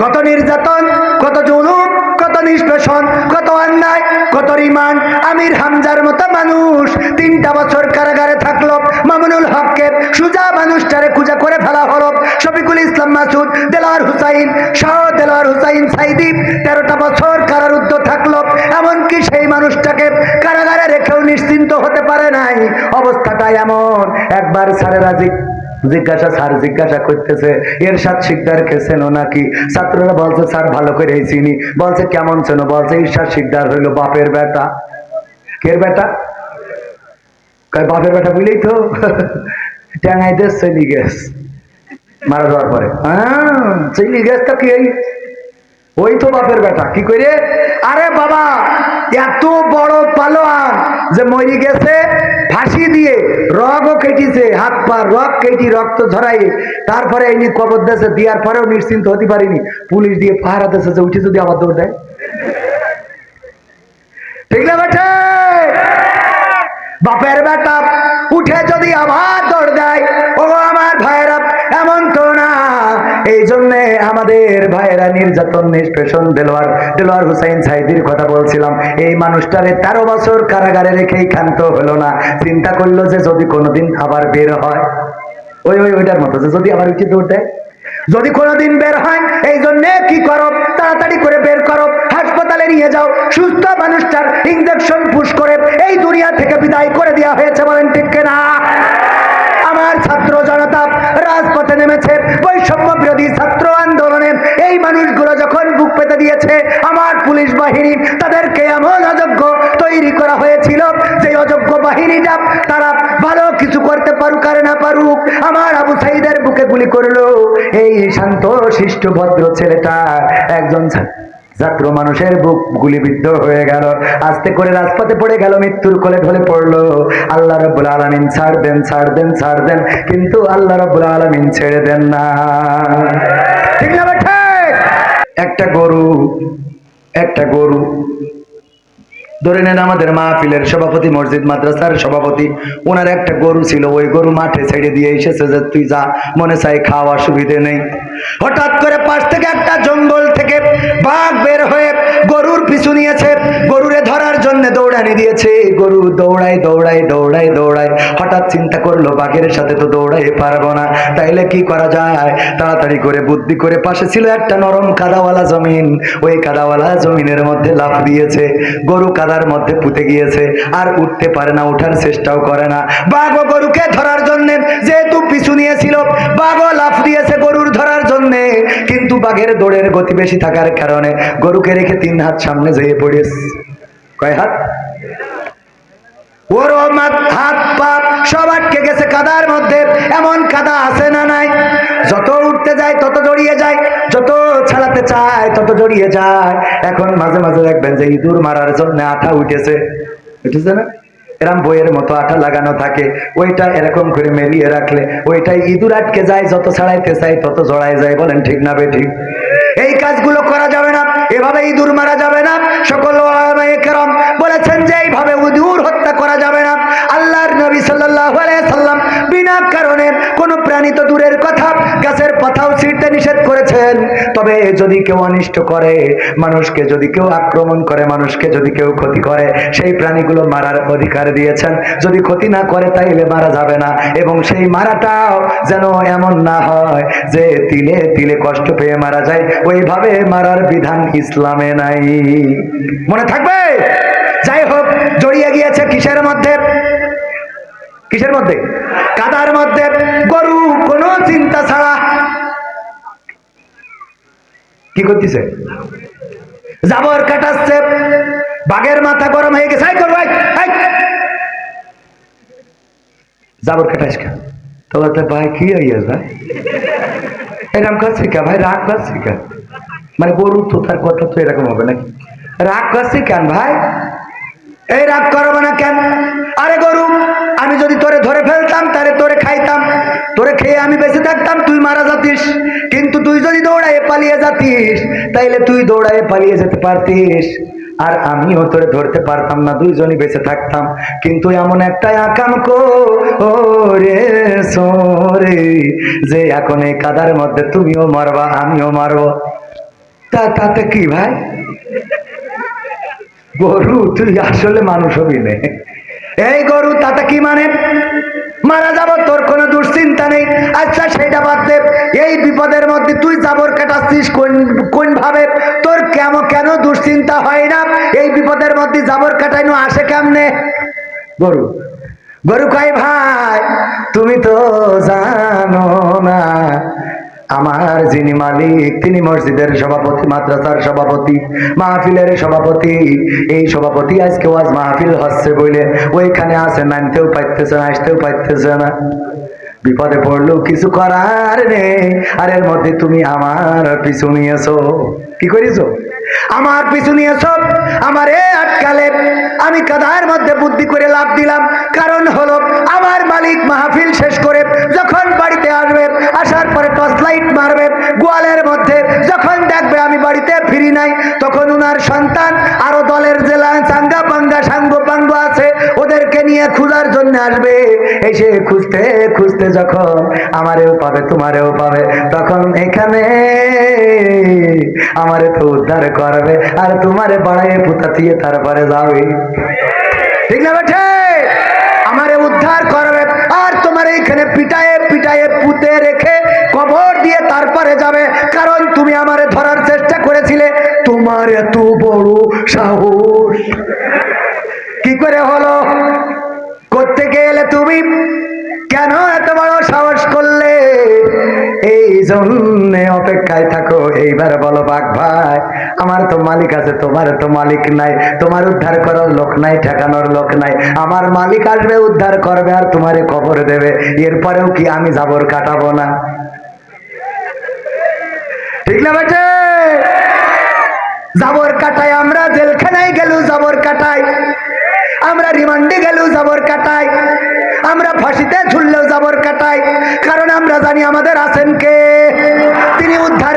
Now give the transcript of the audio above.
কত নির্যাতন, কত জুলুম, কত নিষ্পেষণ, কত অন্যায়, কত রিমান্ড। আমির হামজার মতো মানুষ তিনটা বছর কারাগারে থাকল, মামুনুল হককে সুজা মানুষটারে খুঁজা করে ফেলা হলো। শফিকুল ইসলাম মাসুদ দেলোয়ার হুসাইন, শাহ দেলোয়ার হুসাইন সাইদি তেরোটা বছর কারারুদ্ধ থাকল। এমনকি সেই মানুষটাকে কারাগারে রেখেও নিশ্চিন্ত হতে পারে নাই। অবস্থাটা এমন। একবার স্যারের জিজ্ঞাসা, স্যার জিজ্ঞাসা করতেছে এর সাত শিকদার চেনো নাকি? ছাত্ররা বলছে, স্যার, ভালো করে চিনি। বলছে, কেমন চেনো? বলছে ঈর্ষাদ শিকদার হইল বাপের বেটা। কের বেটা? বাপের বেটা বুঝলেই তো। ট্যাঙাই দেশ চলি গেছ মারা যাওয়ার পরে হ্যাঁ চলি গেছ তো কি? ওই তো বাপের বেটা। কি করে আরে বাবা, এত বড় পালোয়ান যে মরি গেছে, ফাঁসি দিয়ে রগও কেটিছে, হাত পা রগ কেটি রক্ত ঝরাই তারপরে এই নিয়ে কবর দেশে দেওয়ার পরেও নিশ্চিন্ত হতে পারিনি। পুলিশ দিয়ে পাহারা দেশে যে উঠে যদি আমার দৌড় দেয়। ঠিক না বাপের বেটা আমাদের নির্যাতন, নিষ্পেষণ, দেলোয়ার দেলোয়ার হুসাইন সাইদির কথা বলছিলাম। এই মানুষটারে তেরো বছর কারাগারে রেখেই ক্ষান্ত হলো না। চিন্তা করল যে যদি কোনোদিন আবার বের হয়। ওই ওই, ওইটার মতো যে যদি আবার উচিত দেয় যদি কোনোদিন বের হয়, এই জন্য কি করো? তাড়াতাড়ি করে বের করো। হাসপাতালে নিয়ে যাও। সুস্থ মানুষটার ইঞ্জেকশন পুশ করে এই দুনিয়া থেকে বিদায় করে দেওয়া হয়েছে বলেন ঠিক না আমার ছাত্র জনতা, রাজপথে নেমেছে বৈষম্য বিরোধী ছাত্র মানুষগুলো যখন বুক পেতে দিয়েছে, আমার পুলিশ বাহিনী তাদেরকে এমন অযোগ্য তৈরি করা হয়েছিল যে অযোগ্য বাহিনীটা তারা ভালো কিছু করতে পারুক আর না পারুক। আমার আবু সাইদের বুকে গুলি করল। এই শান্ত, শিষ্ট, ভদ্র ছেলেটা একজন ছাত্র মানুষের বুক গুলিবিদ্ধ হয়ে গেল। আস্তে করে রাজপথে পড়ে গেল, মৃত্যুর কোলে ঢলে পড়ল। আল্লাহ রব্বুল আলমিন ছাড় দেন ছাড় দেন ছাড় দেন, কিন্তু আল্লাহ রব্বুল আলমিন ছেড়ে দেন না। ঠিক না একটা গরু একটা গরু। ধরে নেন আমাদের মাহফিলের সভাপতি, মসজিদ, মাদ্রাসার সভাপতি, ওনার একটা গরু ছিল, ওই গরু মাঠে ছেড়ে দিয়ে এসেছে যে, তুই যা, মনে চাই খাওয়া সুবিধে নেই। হঠাৎ করে পাশ থেকে একটা জঙ্গল থেকে বাঘ বের হয়ে গরুর পিছু নিয়েছে, গরুরে ধরার জন্য দৌড়ানি দিয়েছে। গরু দৌড়াই দৌড়াই দৌড়াই দৌড়াই হঠাৎ চিন্তা করল, বাঘের সাথে তো দৌড়াই পারব না। তাইলে কি করা যায়? তাড়াতাড়ি করে বুদ্ধি করে পাশে ছিল একটা নরম কাদাওয়ালা জমিন। ওই কাদাওয়ালা জমিনের মধ্যে লাফ দিয়েছে। গরু কাদার মধ্যে পুঁতে গিয়েছে। আর উঠতে পারে না ওঠার চেষ্টাও করে না। বাঘ ও গরুকে ধরার জন্য, যেহেতু পিছু নিয়েছিল, বাঘও লাফ দিয়েছে গরুর ধরার জন্য। কিন্তু বাঘের দৌড়ের গতি বেশি থাকার কারণে গরুকে রেখে তিন হাত সামনে যেয়ে পড়েছে। কয় হাত? ইঁদুর মারার জন্য আঠা উঠেছে। উঠেছে না? এরম বইয়ের মতো আঠা লাগানো থাকে। ওইটা এরকম করে মেলিয়ে রাখলে ওইটাই ইঁদুর আটকে যায়, যত ছাড়াইতে চাই তত জড়ায় যায়। বলেন ঠিক না বে ঠিক এই কাজগুলো করা যাবে না। এভাবে ইঁদুর মারা যাবে না। সকল বলেছেন যে এইভাবে হত্যা করা যাবে না। আল্লাহর নবী আলাইহি সাল্লাম বিনা কারণে কোনো প্রাণী তো দূরের কথা, গাছের পাতাও ছিঁড়তে নিষেধ করেছেন। তবে যদি কেউ অনিষ্ট করে, মানুষকে যদি কেউ আক্রমণ করে, মানুষকে যদি কেউ ক্ষতি করে, সেই প্রাণীগুলো মারার অধিকার দিয়েছেন। যদি ক্ষতি না করে, তাইলে মারা যাবে না। এবং সেই মারাটাও যেন এমন না হয় যে তিলে তিলে কষ্ট পেয়ে মারা যায়। ওইভাবে মারার বিধান ইসলামে নাই। মনে থাকবে? যাই হোক, জড়িয়ে গিয়েছে কিসের মধ্যে? কিসের মধ্যে? কাদার মধ্যে। গরু কোনো চিন্তা ছাড়া। কি করতেছে? জাবর কাটাচ্ছে। বাঘের মাথা গরম হয়ে গেছে। জাবর কাটাস কেন? তো বলতে ভাই কি হইয়াস ভাই এরকম করছি কে ভাই, রাগ করছি কেন মানে গরু তো তার কথা তো এরকম হবে নাকি? রাগ করছি কেন ভাই? এই রাগ করব না কেন? আরে গরু, আমি যদি তোরে ধরে ফেলতাম, তাহলে তোরে খাইতাম। তোরে খেয়ে আমি বেঁচে থাকতাম, তুই মারা যাতিস। কিন্তু তুই যদি দৌড়ায় পালিয়ে যাতিস, তাইলে তুই দৌড়ায় পালিয়ে যেতে পারতিস। আর আমিও তোরে ধরতে পারতাম না, দুইজনই বেঁচে থাকতাম। কিন্তু এমন একটা আকাম কো রে সোরে, যে এখন এই কাদার মধ্যে তুমিও মারবা, আমিও মারবো। তা তাতে কি ভাই? গরু তুই আসলে মানুষ হবি নে। এই গরু তাতে কি মানে? মারা যাব, তোর কোনো দুশ্চিন্তা নেই। আচ্ছা সেটা বাদ দে। এই বিপদের মধ্যে তুই জাবর কাটাচ্ছিস কোন কোন ভাবে? তোর কেমন কেন দুশ্চিন্তা হয় না? এই বিপদের মধ্যে জাবর কাটাইনো আসে কেমনে? গরু। গরু কয়, ভাই, তুমি তো জানো না আমার যিনি মালিক, তিনি মসজিদের সভাপতি, মাদ্রাসার সভাপতি, মাহফিলের সভাপতি। এই সভাপতি আজকে ওয়াজ মাহফিল হচ্ছে বলে ওইখানে আছে নামতেও পাইতেছে না, আসতেও পাইতেছে না। বিপদে পড়লেও কিছু করার নেই, আর এর মধ্যে তুমি আমার পিছু নিয়েছো। কি করেছ? আমার পিছু নিয়েছো, আমার এ আটকালে আমি কাদার মধ্যে বুদ্ধি করে লাভ দিলাম। কারণ হলো, আমার মালিক মাহফিল শেষ করে যখন বাড়িতে টর্চ লাইট মারবে গোয়ালের মধ্যে। যখন দেখবে আমি বাড়িতে ফিরি নাই, তখন উনার সন্তান আরও দলের জেলা চাঙ্গা পাঙ্গা, সাঙ্গ পাঙ্গ আছে, ওদেরকে নিয়ে খোঁজার জন্য আসবে। এসে খুঁজতে খুঁজতে যখন আমারেও পাবে, তোমারেও পাবে। তখন এখানে আমারে তো উদ্ধার করবে, আর তোমারে বাড়াই পুতা দিয়ে তারপরে যাবে। ঠিক না বেঠে? আমারে উদ্ধার করবে, আর তোমার এইখানে পিটায়ে পিটায়ে পুঁতে রেখে তারপরে যাবে। কারণ তুমি আমারে ধরার চেষ্টা করেছিলে। তোমার এত বড় সাহস। কি করে হলো? করতে গেলে তুমি কেন এত বড় সাহস করলে? এই জন্য অপেক্ষায় থাকো। এইবার বলো, বাঘ ভাই, আমার তো মালিক আছে, তোমার তো মালিক নাই। তোমার উদ্ধার করার লোক নাই, ঠেকানোর লোক নাই। আমার মালিক আসবে, উদ্ধার করবে আর তোমারে খবর দেবে। এরপরেও কি আমি জাবর কাটাবো না? ঠিক না বেটে জাবর কাটাই আমরা জেলখানায় গেল, জাবর কাটাই আমরা রিমান্ডে গেল, জাবর কাটাই আমরা ফাঁসিতে ঝুললেও জাবর কাটাই কারণ আমরা জানি আমাদের আছেন কে? তিনি উদ্ধার